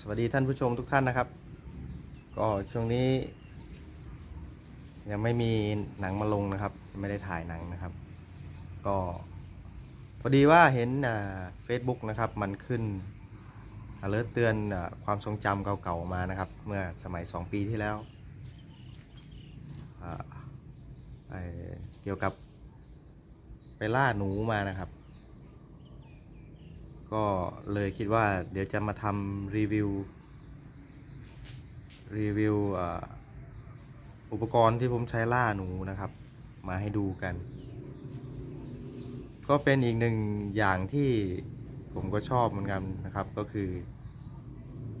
สวัสดีท่านผู้ชมทุกท่านนะครับ ก็ช่วงนี้ ยังไม่มีหนังมาลงนะครับ ไม่ได้ถ่ายหนังนะครับ ก็พอดีว่าเห็นเฟซบุ๊กนะครับ มันขึ้นอเลิร์เตือนอความทรงจำเก่าๆมานะครับ เมื่อสมัย 2 ปีที่แล้วเกี่ยวกับไปล่าหนูมานะครับ ก็เลยคิดว่าเดี๋ยวจะมาทำรีวิว รีวิวอุปกรณ์ที่ผมใช้ล่าหนูนะครับ มาให้ดูกัน ก็เป็นอีกหนึ่งอย่างที่ผมก็ชอบเหมือนกันนะครับก็คือ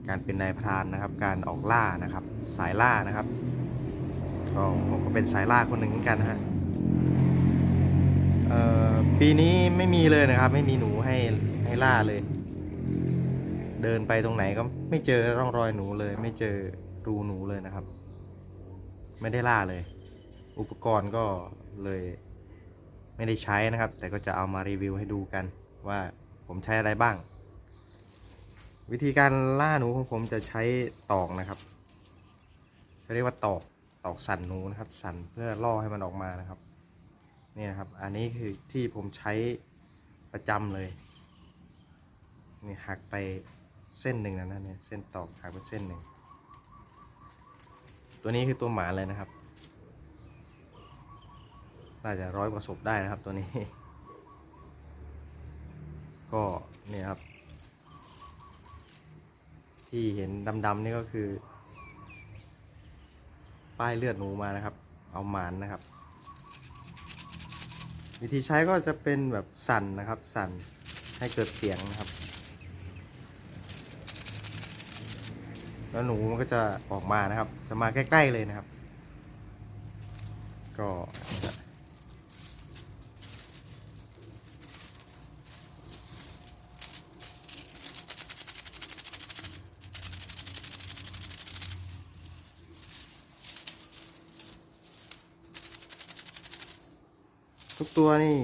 การเป็นนายพรานนะครับ การออกล่านะครับ สายล่านะครับก็ผมก็เป็นสายล่าคนหนึ่งเหมือนกันนะฮะ ปีนี้ไม่มีเลยนะครับ ไม่มีหนูให้ให้ล่าเลย เดินไปตรงไหนก็ไม่เจอร่องรอยหนูเลย ไม่เจอรูหนูเลยนะครับ ไม่ได้ล่าเลย อุปกรณ์ก็เลย ไม่ได้ใช้นะครับ แต่ก็จะเอามารีวิวให้ดูกัน ว่าผมใช้อะไรบ้าง วิธีการล่าหนูของผมจะใช้ตอกนะครับเขาเรียกว่าตอกตอกสั่นหนูนะครับ สั่นเพื่อล่อให้มันออกมานะครับ นี่นะครับ อันนี้คือที่ผมใช้ประจำเลย นี่หักไปเส้นหนึ่งนะนั่นเนี่ยเส้นตอกหักไปเส้นหนึ่ง ตัวนี้คือตัวหมาเลยนะครับ น่าจะร้อยกว่าศพได้นะครับตัวนี้ ก็เนี่ยครับ ที่เห็นดำๆนี่ก็คือ ป้ายเลือดหนูมานะครับ เอาหมานนะครับ วิธีใช้ก็จะเป็นแบบสั่นนะครับ สั่นให้เกิดเสียงนะครับ แล้วหนูมันก็จะออกมานะครับ จะมาใกล้ ๆเลยนะครับ ก็ ตัวนี่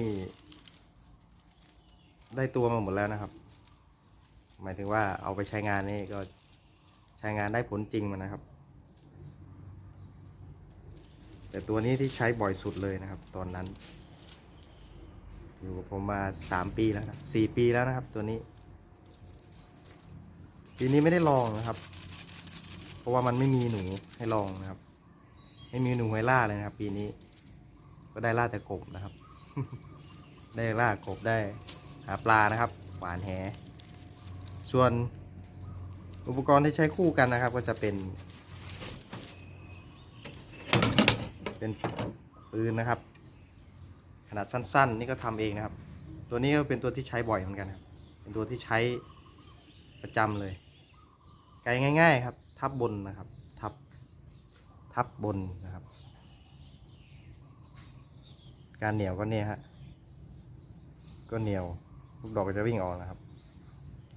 ได้ตัวมาหมดแล้วนะครับ หมายถึงว่าเอาไปใช้งานนี่ก็ใช้งานได้ผลจริงมันนะครับ แต่ตัวนี้ที่ใช้บ่อยสุดเลยนะครับ ตอนนั้น อยู่กับผมมาสามปีแล้วนะสี่ปีแล้วนะครับ ตัวนี้ ปีนี้ไม่ได้ลองนะครับ เพราะว่ามันไม่มีหนูให้ลองนะครับ ไม่มีหนูให้ล่าเลยนะครับ ปีนี้ก็ได้ล่าแต่กบนะครับ ได้ล่ากบได้หาปลานะครับ หวานแห ส่วนอุปกรณ์ที่ใช้คู่กันนะครับ ก็จะเป็น เป็นปืนนะครับ ขนาดสั้น ๆ นี่ก็ทำเองนะครับ ตัวนี้ก็เป็นตัวที่ใช้บ่อยเหมือนกันครับ เป็นตัวที่ใช้ประจำเลย ไกลง่าย ๆ ครับ ทับบนนะครับ ทับ ทับบนนะครับ การเหนียวก็เนี่ยฮะ ก็เหนียวลูกดอกก็จะวิ่งออกนะครับ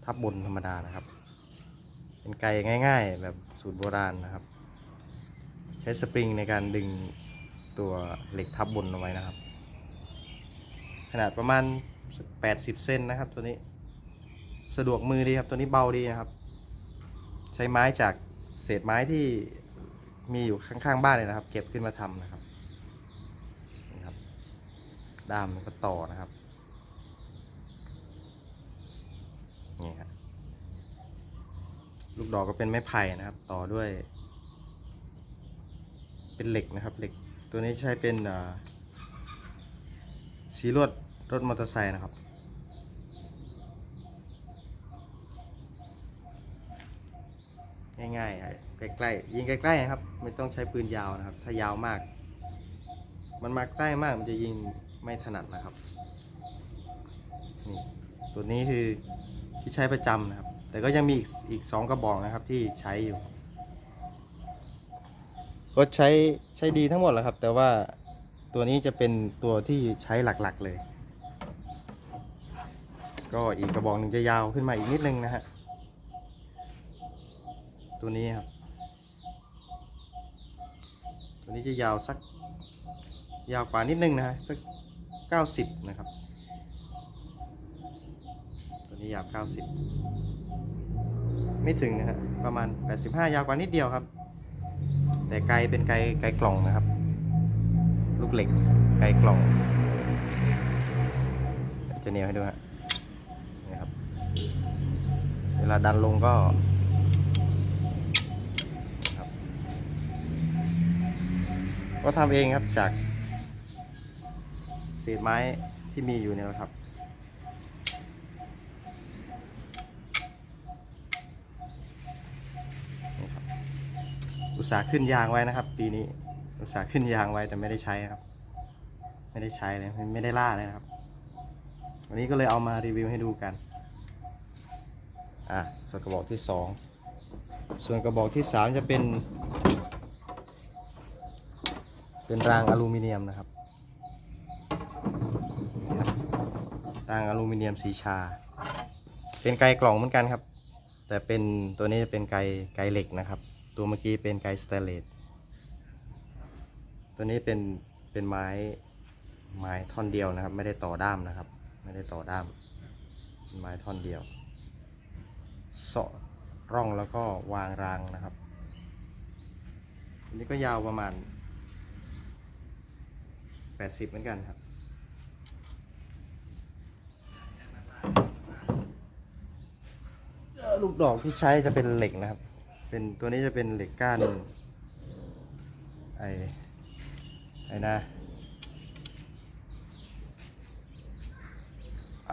ทับบนธรรมดานะครับ เป็นไกง่าย ๆ แบบสูตรโบราณนะครับ ใช้สปริงในการดึงตัวเหล็กทับบนเอาไว้นะครับ ขนาดประมาณ 80เซนนะครับ ตัวนี้สะดวกมือดีครับตัวนี้เบาดีนะครับ ใช้ไม้จากเศษไม้ที่มีอยู่ข้างๆบ้านเลยนะครับ เก็บขึ้นมาทำนะครับ ด้ามมันก็ต่อนะครับ นี่ครับลูกดอกก็เป็นไม้ไผ่นะครับ ต่อด้วย เป็นเหล็กนะครับ เหล็ก ตัวนี้ใช้เป็นสีลวดรถมอเตอร์ไซค์นะครับง่ายๆ ใกล้ๆ ยิงใกล้ๆนะครับ ไม่ต้องใช้ปืนยาวนะครับ ถ้ายาวมาก มันมาใกล้มากมันจะยิง ไม่ถนัดนะครับนี่ตัวนี้คือที่ใช้ประจำนะครับ แต่ก็ยังมีอีกอีกสองกระบอกนะครับที่ใช้อยู่ ก็ใช้ใช้ดีทั้งหมดแหละครับ แต่ว่าตัวนี้จะเป็นตัวที่ใช้หลักๆเลย ก็อีกกระบอกหนึ่งจะยาวขึ้นมาอีกนิดนึงนะฮะตัวนี้ครับ ตัวนี้จะยาวสักยาวกว่านิดนึงนะฮะสัก เก้าสิบนะครับ ตัวนี้ยาวเก้าสิบไม่ถึงนะฮะประมาณ 85 ยาวกว่านิดเดียวครับ แต่ไกลเป็นไกลไกลกล่องนะครับ ลูกเหล็กไกลกล่อง จะเหนียวให้ดูฮะนี่ครับ เวลาดันลงก็ครับก็ทำเองครับจาก ศษไม้ที่มีอยู่เนี่ยแหละครับ อุตสาห์ขึ้นยางไว้นะครับ ปีนี้ อุตสาห์ขึ้นยางไว้แต่ไม่ได้ใช้นะครับ ไม่ได้ใช้เลยไม่ได้ล่าเลยนะครับ วันนี้ก็เลยเอามารีวิวให้ดูกัน อะส่วนกระบอกที่สองส่วนกระบอกที่สามจะเป็น เป็นรางอลูมิเนียมนะครับนี่ครับ รางอลูมิเนียมสีชา เป็นไกลกล่องเหมือนกันครับ แต่เป็นตัวนี้จะเป็นไกลไกลเหล็กนะครับ ตัวเมื่อกี้เป็นไกลสเตนเลสตัวนี้เป็นเป็นไม้ไม้ท่อนเดียวนะครับ ไม่ได้ต่อด้ามนะครับ ไม่ได้ต่อด้ามเป็นไม้ท่อนเดียวเสาะร่องแล้วก็วางรางนะครับอันนี้ก็ยาวประมาณ 80 เหมือนกันครับ ลูกดอกที่ใช้จะเป็นเหล็กนะครับ เป็นตัวนี้จะเป็นเหล็กก้านไอ้ไอ้นะไอ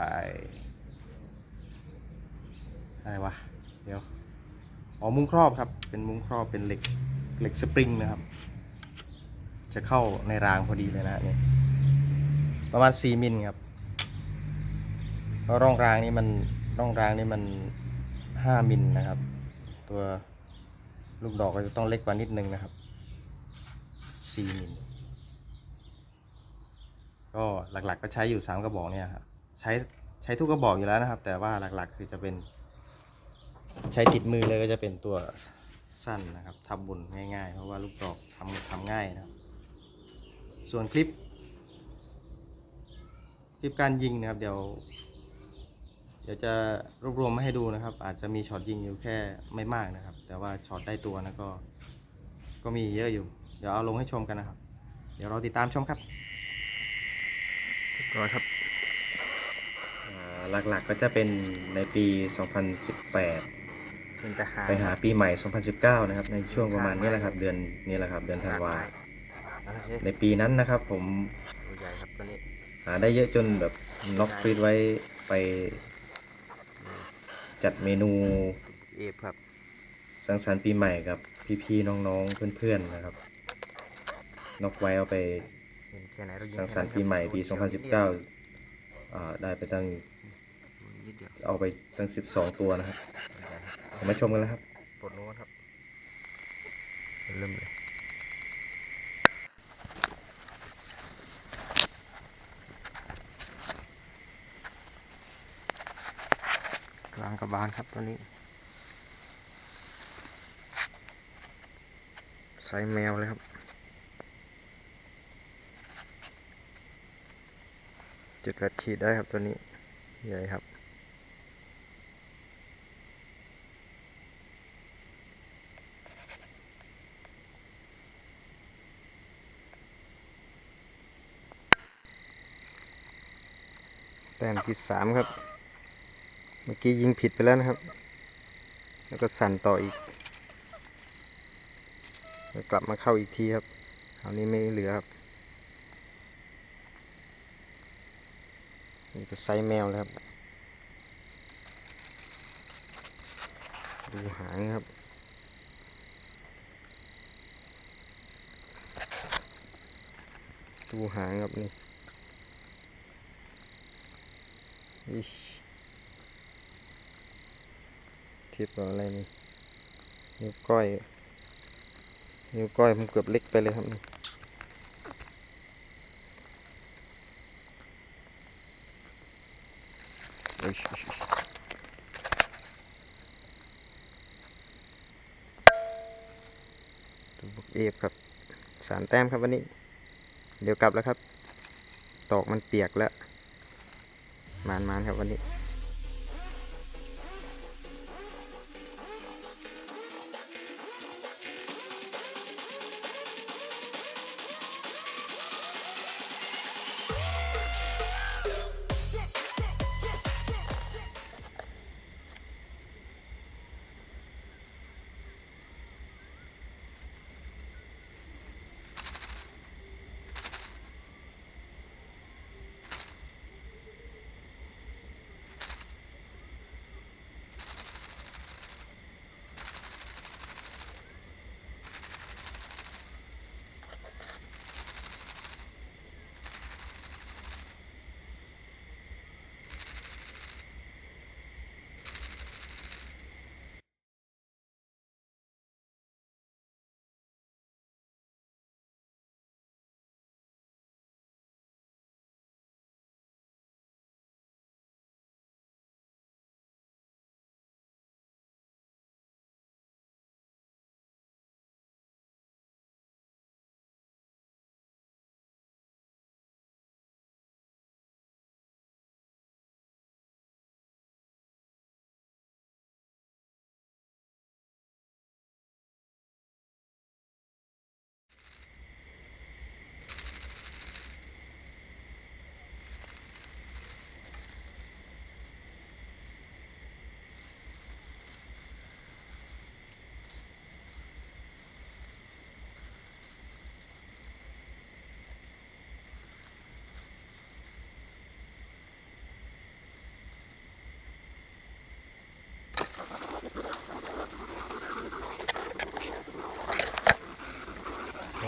อะไรวะเดี๋ยวอ๋อมุ้งครอบครับ เป็นมุ้งครอบเป็นเหล็กเหล็กสปริงนะครับ จะเข้าในรางพอดีเลยนะนี่ประมาณ 4 มิลครับเพราะร่องรางนี้มันร่องรางนี้มัน 5มิลนะครับ ตัวลูกดอกก็จะต้องเล็กกว่านิดนึงนะครับ4มิลก็หลักๆก็ใช้อยู่ 3 กระบอกเนี่ยครับใช้ใช้ทุกกระบอกอยู่แล้วนะครับ แต่ว่าหลักๆคือจะเป็น ใช้ติดมือเลยก็จะเป็นตัวสั้นนะครับทำบุญง่ายๆ เพราะว่าลูกดอกทำทำง่ายนะครับ ส่วนคลิป คลิปการยิงนะครับ เดี๋ยว เดี๋ยวจะรวบรวมมาให้ดูนะครับ อาจจะมีช็อตยิงอยู่แค่ไม่มากนะครับ แต่ว่าช็อตได้ตัวนะก็ ก็มีเยอะอยู่ เดี๋ยวเอาลงให้ชมกันนะครับ เดี๋ยวเราติดตามชมครับรอครับหลักๆก็จะเป็นในปี 2018เป็นทหารไปหาปีใหม่ 2019 นะครับ ในช่วงประมาณนี้แหละครับ เดือนนี้แหละครับ เดือนธันวาอะไรเอ๊ะในปีนั้นนะครับ ผมตัวใหญ่ครับตัวนี้หาได้เยอะจนแบบน็อกฟรีดไว้ไป จัดเมนูเอฟครับสังสรรค์ปีใหม่กับพี่ๆน้องๆเพื่อนๆนะครับ นกไว้เอาไปสังสรรค์ปีใหม่ปี 2019อ่าได้ไปตั้งเอาไปตั้ง 12 ตัวนะครับมาชมกันแล้วครับปลดโน้ตครับ เริ่มเลย กลางกระบาลครับตัวนี้ไซส์แมวเลยครับจุดกระขีดได้ครับตัวนี้ ใหญ่ครับแต้มที่สามครับ เมื่อกี้ยิงผิดไปแล้วนะครับ แล้วก็สั่นต่ออีกแล้วกลับมาเข้าอีกทีครับคราวนี้ไม่เหลือครับนี่ก็ไซส์แมวเลยครับ ดูหางครับดูหางครับนี่อิชเทียบกับอะไรนี่นิ้วก้อย นิ้วก้อยผมเกือบเล็กไปเลยครับนี่ตัวบวกเอฟครับสามแต้มครับวันนี้ เดี๋ยวกลับแล้วครับ ตอกมันเปียกแล้วมานมานๆครับวันนี้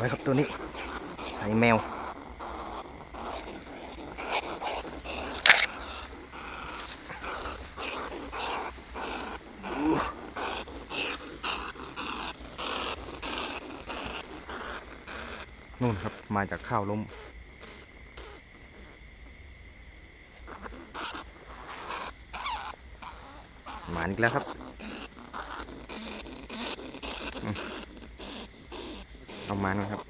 นะครับวันนี้ก็มาไว้ครับตัวนี้ใส่แมว นู่นครับ มาจากข้าวล้มหมานอีกแล้วครับ เอามันนะครับ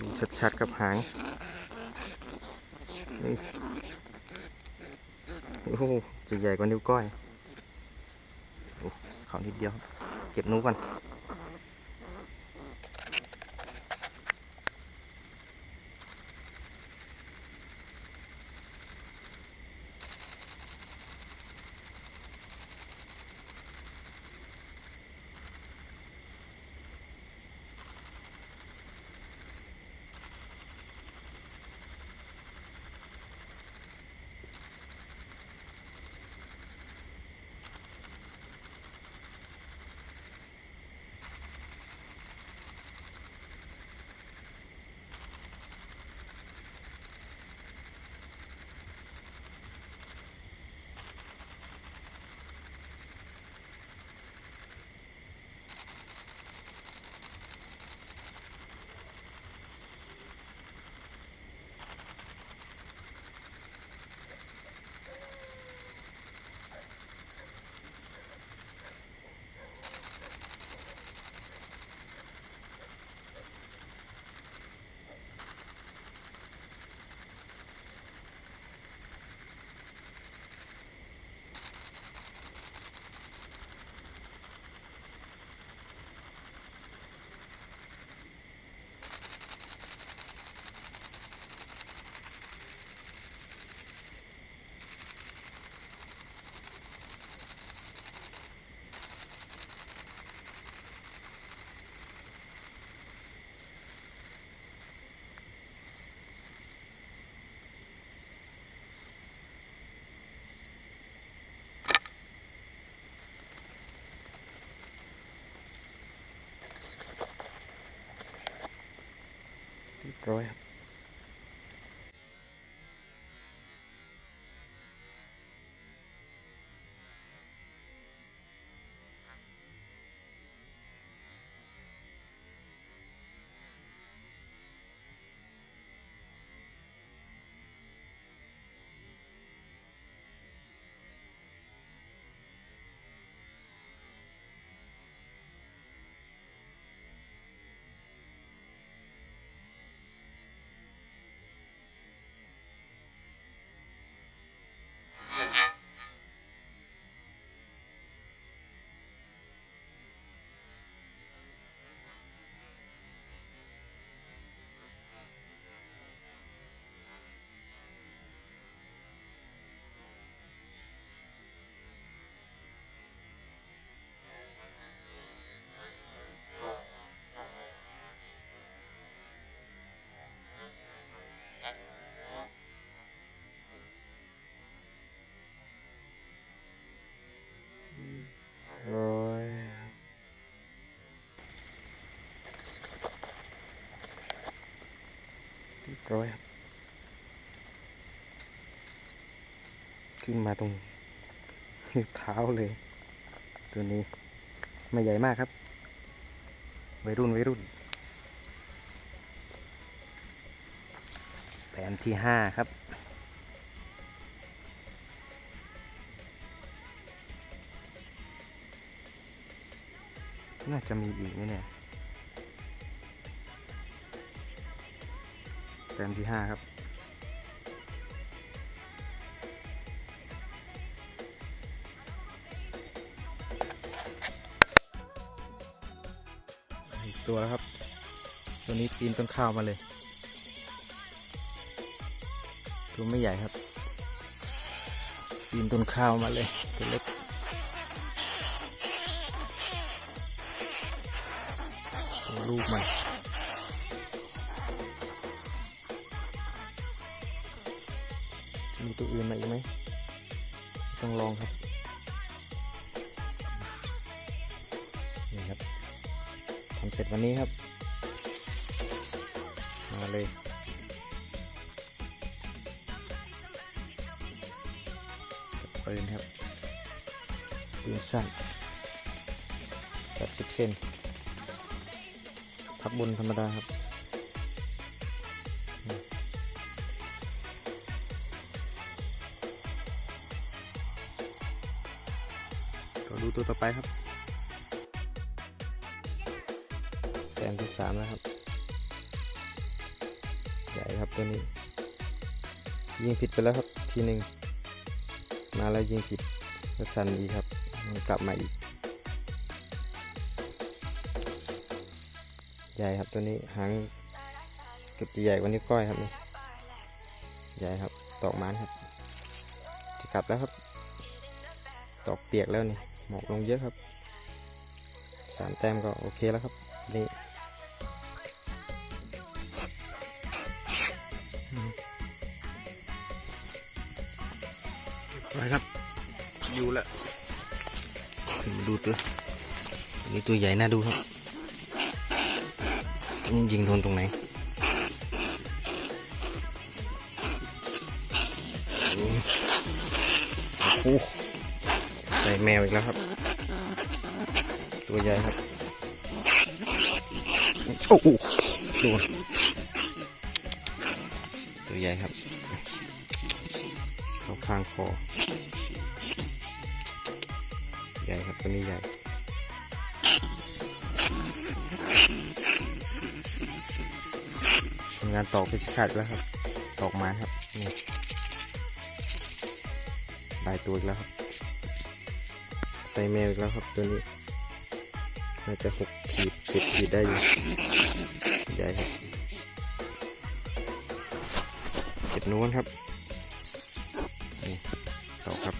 ดูชัดๆกับหาง นี่โอ้โหจะใหญ่กว่านิ้วก้อยโอ้เขานิดเดียว เก็บนูก่อน รียบร้อยครับ ร้อยครับ ขึ้นมาตรงเท้าเลย ตัวนี้ไม่ใหญ่มากครับ วัยรุ่นวัยรุ่น แผนที่ห้าครับน่าจะมีอีกไหมเนี่ย แต้มที่ห้าครับ อีกตัวแล้วครับ ตัวนี้ปีนต้นข้าวมาเลย ตัวไม่ใหญ่ครับปีนต้นข้าวมาเลย ตัวเล็กลูกมัน ตัวอื่นมาอีกไหมต้องลองครับนี่ครับทำเสร็จวันนี้ครับ มาเลยปืนครับปืนสั้นแบบสิบเซนทับบนธรรมดาครับ ดูตัวต่อไปครับแต้มที่สามแล้วครับ ใหญ่ครับตัวนี้ ยิงผิดไปแล้วครับทีหนึ่งมาแล้วยิงผิดแล้วสั่นอีกครับมันกลับมาอีก ใหญ่ครับตัวนี้หางเกือบจะใหญ่กว่านิ้วก้อยครับนี่ใหญ่ครับตอกมันครับจะกลับแล้วครับตอกเปียกแล้วนี่ หมอกลงเยอะครับสามแต้มก็โอเคแล้วครับ นี่ไปครับ อยู่แล้วขึ้นมาดูตัวนี่ตัวใหญ่น่าดูครับยิงโดนตรงไหนโอ้โห ใส่แมวอีกแล้วครับ ตัวใหญ่ครับ โอ้โหโดนตัวใหญ่ครับ เข้าข้างคอ ใหญ่ครับตัวนี้ใหญ่ทำงานตอกพิชขาดแล้วครับ ตอกไม้ครับ นี่ได้ตัวอีกแล้วครับ ใส่แมวอีกแล้วครับตัวนี้น่าจะหกขีดสิบขีดได้อยู่ใหญ่ครับเก็บนู้นครับนี่ต่อครับ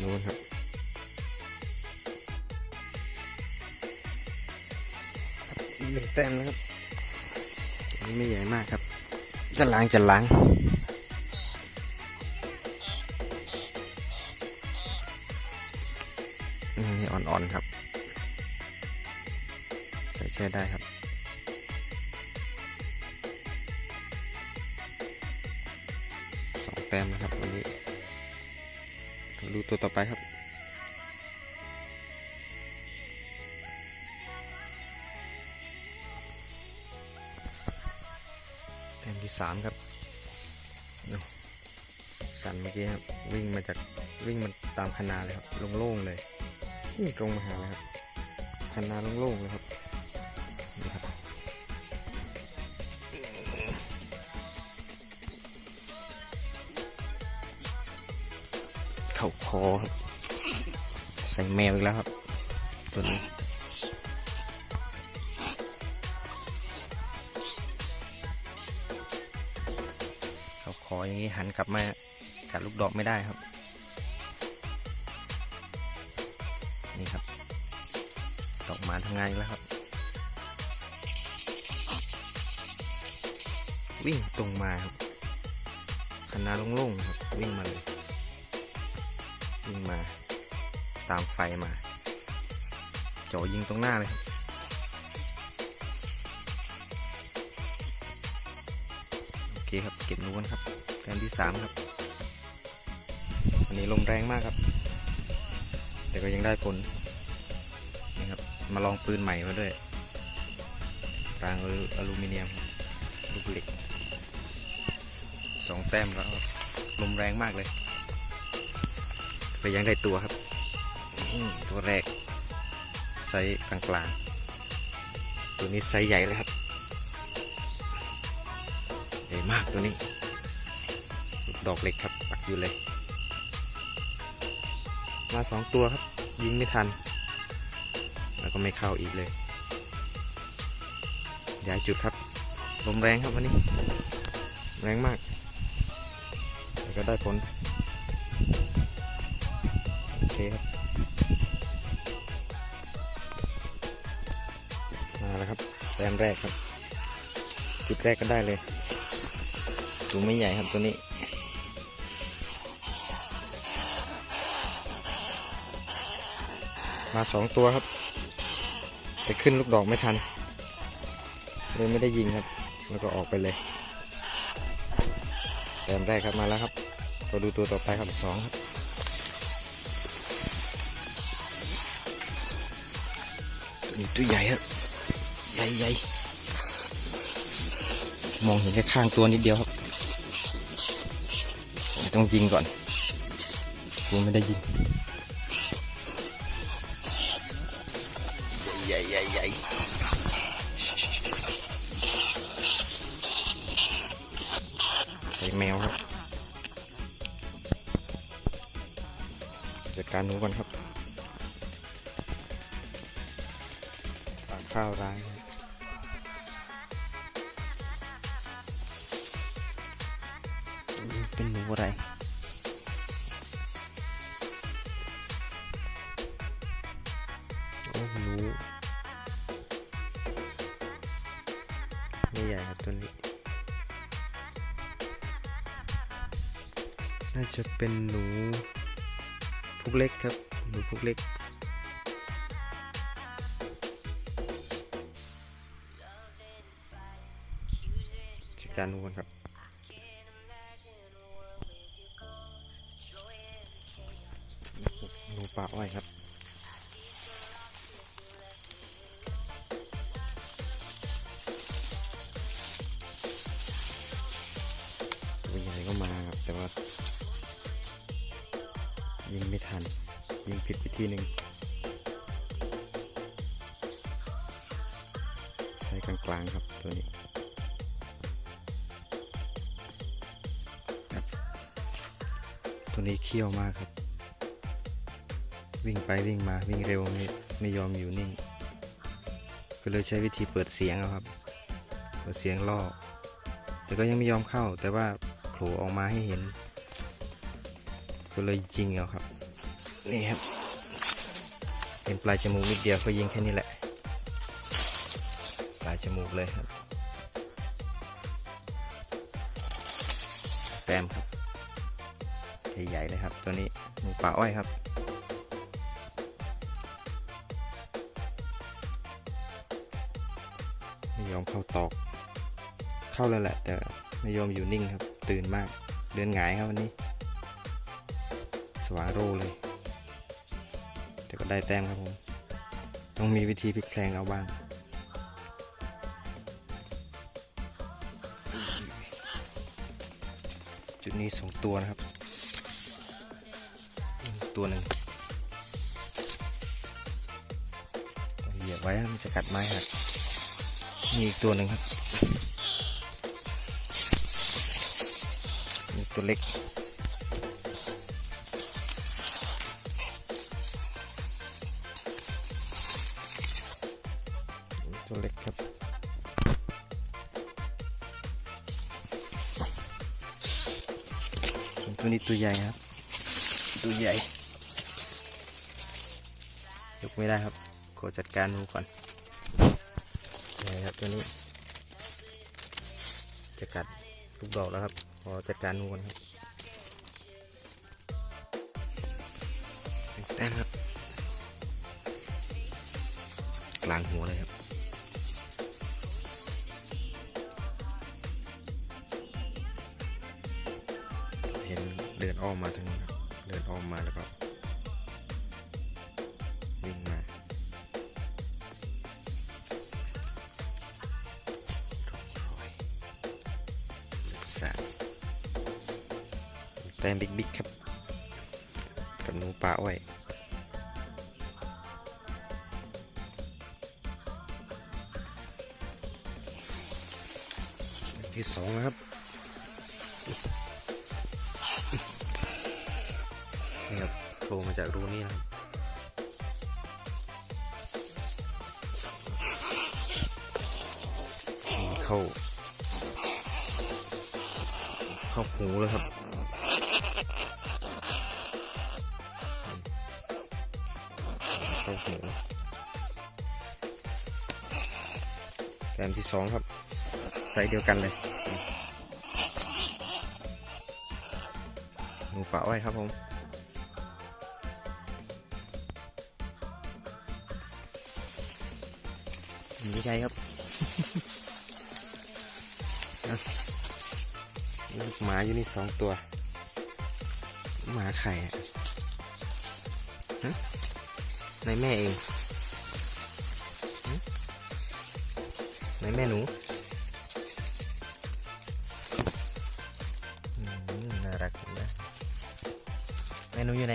นู้นครับหนึ่งแต้มแล้วครับ ไม่ใหญ่มากครับ จะล้างจะล้างนี่อ่อนๆครับใช่ได้ครับ สองแต้มนะครับวันนี้ดูตัวต่อไปครับ สามครับสันเมื่อกี้ครับวิ่งมาจากวิ่งมาตามคนาเลยครับโล่งๆเลยวิ่ตรงมาหาเลยครับคนาโล่งๆเลยครับนี่ครับเข่าคอครับใส่แมวอีกแล้วครับตัวนี้ อย่างนี้หันกลับมากัดลูกดอกไม่ได้ครับ นี่ครับ ดอกมาทำงานแล้วครับ วิ่งตรงมาครับคณะโล่งๆครับ วิ่งมาเลย วิ่งมา ตามไฟมาจ่อยิงตรงหน้าเลยครับโอเคครับ เก็บนู้นครับ แต้มที่สามครับวันนี้ลมแรงมากครับ แต่ก็ยังได้ผลนี่ครับ มาลองปืนใหม่มาด้วยรางอลูมิเนียมลูกเหล็กสองแต้มแล้วลมแรงมากเลยแต่ยังได้ตัวครับตัวแรกไซส์กลางๆ ตัวนี้ไซส์ใหญ่เลยครับ ใหญ่มากตัวนี้ ดอกเล็กครับปักอยู่เลย มาสองตัวครับ ยิงไม่ทัน แล้วก็ไม่เข้าอีกเลย ย้ายจุดครับลมแรงครับวันนี้ แรงมาก แต่ก็ได้ผล โอเคครับ มาแล้วครับแต้มแรกครับ จุดแรกก็ได้เลย ตัวไม่ใหญ่ครับตัวนี้ มาสองตัวครับ แต่ขึ้นลูกดอกไม่ทันเลยไม่ได้ยิงครับ แล้วก็ออกไปเลยแต้มแรกครับมาแล้วครับเราดูตัวต่อไปครับสองครับตัวนี้ตัวใหญ่ครับใหญ่ใหญ่มองเห็นแค่ข้างตัวนิดเดียวครับ ต้องยิงก่อนกูไม่ได้ยิง ญ่ใหญ่ใหญ่ใส่แมวครับจัดการหนูก่อนครับปากข้าวร้าย ครับ หนูป่าอ้อยครับวใหญ่ก็มาครับ แต่ว่า ยิงไม่ทัน ยิงผิดวิธีหนึ่งใส่กลางๆครับตัวนี้ ตัวนี้เขี้ยวมากครับ วิ่งไปวิ่งมาวิ่งเร็วไม่ไม่ยอมอยู่นิ่ง ก็เลยใช้วิธีเปิดเสียงครับ เปิดเสียงล่อ แต่ก็ยังไม่ยอมเข้า แต่ว่าโผล่ออกมาให้เห็น ก็เลยยิงเอาครับ นี่ครับ เป็นปลายจมูกนิดเดียวก็ยิงแค่นี้แหละ ปลายจมูกเลยครับ แต้มครับ ใหญ่ๆเลยครับ ตัวนี้หมูป่าอ้อยครับ ไม่ยอมเข้าตอก เข้าแล้วแหละ แต่ไม่ยอมอยู่นิ่งครับ ตื่นมาก เดินหงายครับวันนี้ สวาโรเลย แต่ก็ได้แต้มครับผม ต้องมีวิธีพลิกแพลงเอาบ้างจุดนี้สองตัวนะครับ ตัวหนึ่งเหยียบไว้มันจะกัดไม้หักมีอีกตัวหนึ่งครับมีตัวเล็กตัวเล็กครับส่วนตัวนี้ตัวใหญ่ครับ ตัวใหญ่ ไม่ได้ครับขอจัดการดูก่อนใหญ่ครับตัวนี้ จะกัดลูกดอกแล้วครับขอจัดการดูก่อนครับแต้มครับกลางหัวเลยครับ สาดแต้มบิ๊กบิ๊กครับ กับหนูป่าอ้อยที่สองนะครับนี่ครับโผล่มาจากรูนี้นะ หูเลยครับ เข้าหูแต้มที่สองครับใส่เดียวกันเลยหนูป่าอ้อยครับผมหนีใจครับ ลูกหมาอยู่นี่สองตัว หมาไข่อะในแม่เองในแม่หนูน่ารักนะแม่หนูอยู่ไหน